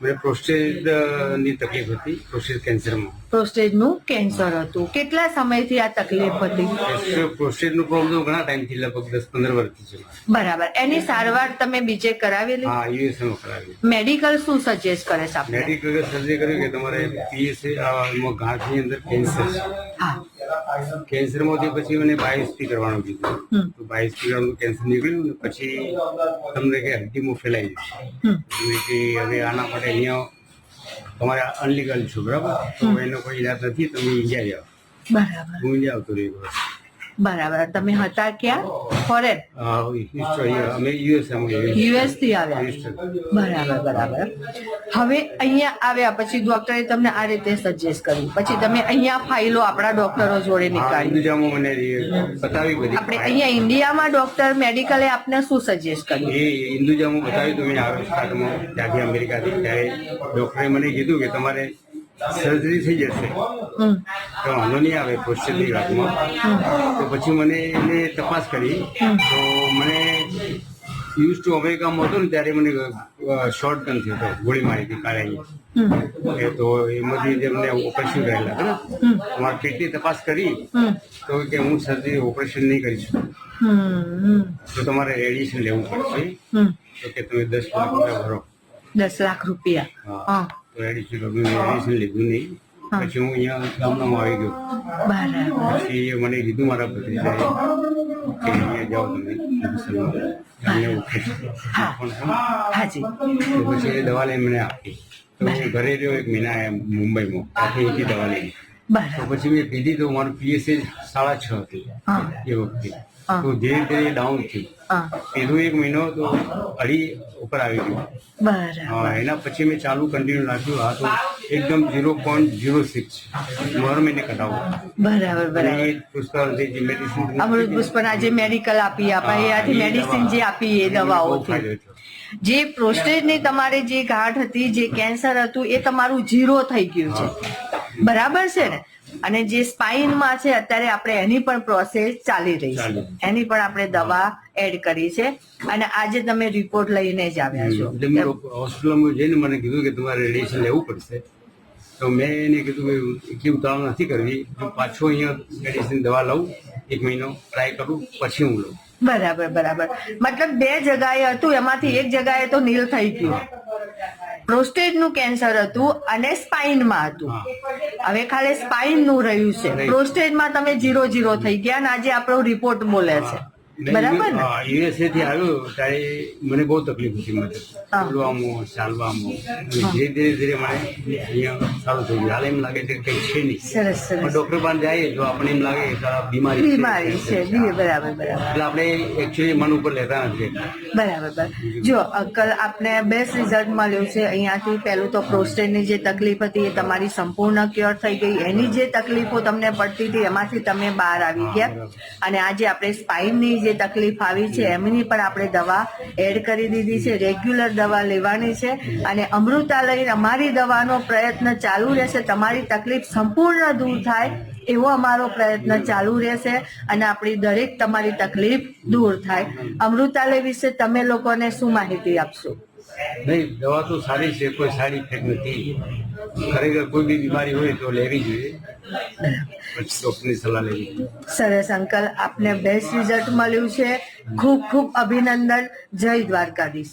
મને પ્રોસ્ટેટની તકલીફ હતી પ્રોસ્ટેટ કેન્સરમાં પ્રોસ્ટેટનું કેન્સર હતું. કેટલા સમયથી આ તકલીફ હતી? પ્રોસ્ટેટનું પ્રોબ્લેમ ઘણા ટાઈમથી લગભગ દસ પંદર વર્ષથી છે. બરાબર. એની સારવાર તમે બીજે કરાવેલી? હા યુએસએ માં કરાવી મેડિકલ શું સજેસ્ટ કરે છે મેડિકલ સજેસ્ટ કર્યું કે તમારે પીએસએ ગાંઠની અંદર કેન્સર છે. હા. કેન્સરમાંથી પછી મને બાયોસ્પી કરવાનું કીધું. તો બાયોસ્પી કરવાનું કેન્સર નીકળ્યું ને પછી તમને કે હડ્ડીમાં ફેલાઈ જશે કે હવે આના માટે અહીંયા તમારે અનલીગલ છો બરાબર? તો એનો કોઈ ઈલાજ નથી તમે ઇન્ડિયા જાઓ. બરાબર. હું ઇન્ડિયા આવતો રહ્યો. બરાબર. તમે હતા ક્યાં? ફોરેન? અમે યુએસ યુએસથી આવ્યા. બરાબર બરાબર. હવે અહીંયા આવ્યા પછી ડોક્ટરે તમને આ રીતે સજેસ્ટ કર્યું. પછી તમે અહીંયા ફાઇલો આપણા ડોક્ટરો જોડે નીકાળી. આપણે અહીંયા ઇન્ડિયામાં ડોક્ટર મેડિકલે આપને શું સજેસ્ટ કર્યું? એ હિન્દુજામાં બતાવ્યું તમે મેં સ્ટાર્ટમાં ત્યાંથી અમેરિકાથી ત્યારે ડોક્ટરે મને કીધું કે તમારે સર્જરી થઈ જશે. તો વાંધો નહીં આવે પોસ્ટરની વાતમાં તો પછી મને એને તપાસ કરી. તો મને યુઝ ટુ અમેરિકામાં હતો ને ત્યારે મને શોર્ટ ગન થયો હતો ગોળી મારી હતી કાળાની તો એમાંથી જેમને ઓપરેશન કરેલા હતા ને. તમારી પેટની તપાસ કરી. તો કે હું સર્જરી ઓપરેશન નહીં કરી શકું. તો તમારે રેડિયેશન લેવું પડશે. તો કે તમે દસ લાખ રૂપિયા ભરો. દસ લાખ રૂપિયા. હા. રેડિયેશન રેડિયેશન લીધું નહીં. પછી હું અહીંયા ગામડામાં આવી ગયો. પછી મને કીધું મારા ભત્રીજાએ કે અહીંયા જાઓ તમે. હા. પણ તો પછી એ દવા લઈ મને આપી. તો હું ઘરે રહ્યો એક મહિના એમ મુંબઈમાં. આખી અહીંથી દવા લઈ તો પછી મેં પીધી તો મારું પીએસએ સાડા છ હતી એ વખતે. તો ધીરે ધીરે ડાઉન થયું. હા. એક મહિનો તો અઢી ઉપર આવી ગયું. બરાબર. હા એના પછી મેં ચાલુ કન્ટિન્યુ રાખ્યું. હા તો એકદમ ઝીરો પોઈન્ટ ઝીરો સિક્સ દર મહિને કઢાવું. બરાબર બરાબર. પુષ્કળ જે મેડિસિન અમૃત પુષ્પના જે મેડિકલ આપી આપણે એનાથી મેડિસિન જે આપી એ દવાઓ જે પ્રોસ્ટેટની તમારે જે ગાંઠ હતી જે કેન્સર હતું એ તમારું ઝીરો થઈ ગયું છે. બરાબર છે ને? અને જે સ્પાઇનમાં છે અત્યારે આપણે એની પણ પ્રોસેસ ચાલી રહી છે. એની પણ આપણે દવા એડ કરી છે. અને આજે તમે રિપોર્ટ લઈને જ આવ્યા છો. હોસ્પિટલમાં જઈને મને કીધું કે તમારે રેડિયેશન લેવું પડશે. તો મેં એને કીધું કે એટલી ઉતાવળ નથી કરવી. હું પાછો અહીંયા મેડિસિન દવા લઉં એક મહિનો ટ્રાય કરું પછી હું લઉં. બરાબર બરાબર. મતલબ બે જગાએ હતું એમાંથી એક જગાએ તો નીલ થઈ ગયું. પ્રોસ્ટેટનું કેન્સર હતું અને સ્પાઇનમાં હતું. હવે ખાલી સ્પાઇનનું રહ્યું છે. પ્રોસ્ટેટમાં તમે જીરો જીરો થઈ ગયા અને આજે આપણો રિપોર્ટ બોલે છે. બરાબર ને? યુએસએ થી આવ્યો ત્યારે મને બહુ તકલીફ હતી મને. બોલવામાં ચાલવામાં. ધીરે ધીરે ધીરે મને અહીંયા સારું થઈ ગયું. હાલ એમ લાગે છે કે છે નહીં. સરસ સરસ. ડોક્ટર પાસે જઈએ તો આપણે એમ લાગે કે બીમારી બીમારી છે બરાબર બરાબર. એટલે આપણે એકચ્યુઅલી મન ઉપર લેતા નથી. બરાબર બરાબર. જો અંકલ આપને બેસ્ટ રિઝલ્ટ મળ્યું છે અહીંયાથી. પહેલું તો પ્રોસ્ટેટની જે તકલીફ હતી એ તમારી સંપૂર્ણ ક્યોર થઈ ગઈ. એની જે તકલીફો તમને પડતી હતી એમાંથી તમે બહાર આવી ગયા. અને આજે આપણે સ્પાઇનની જે તકલીફ આવી છે, એમની પણ આપણે દવા એડ કરી દીધી છે, રેગ્યુલર દવા લેવાની છે અને અમૃતાલય અમારી દવાનો પ્રયત્ન ચાલુ રહેશે, તમારી તકલીફ સંપૂર્ણ દૂર થાય એવો અમારો પ્રયત્ન ચાલુ રહેશે અને આપણી દરેક તમારી તકલીફ દૂર થાય. અમૃતાલય વિશે તમે લોકોને શું માહિતી આપશો? નહીં, દવા તો સારી છે, કોઈ સાઈડ ઇફેક્ટ નથી. ખરેખર કોઈ બી બીમારી હોય તો લેવી જોઈએ. સરસ અંકલ આપને બેસ્ટ રિઝલ્ટ મળ્યું છે. ખૂબ ખૂબ અભિનંદન. જય દ્વારકાધીશ.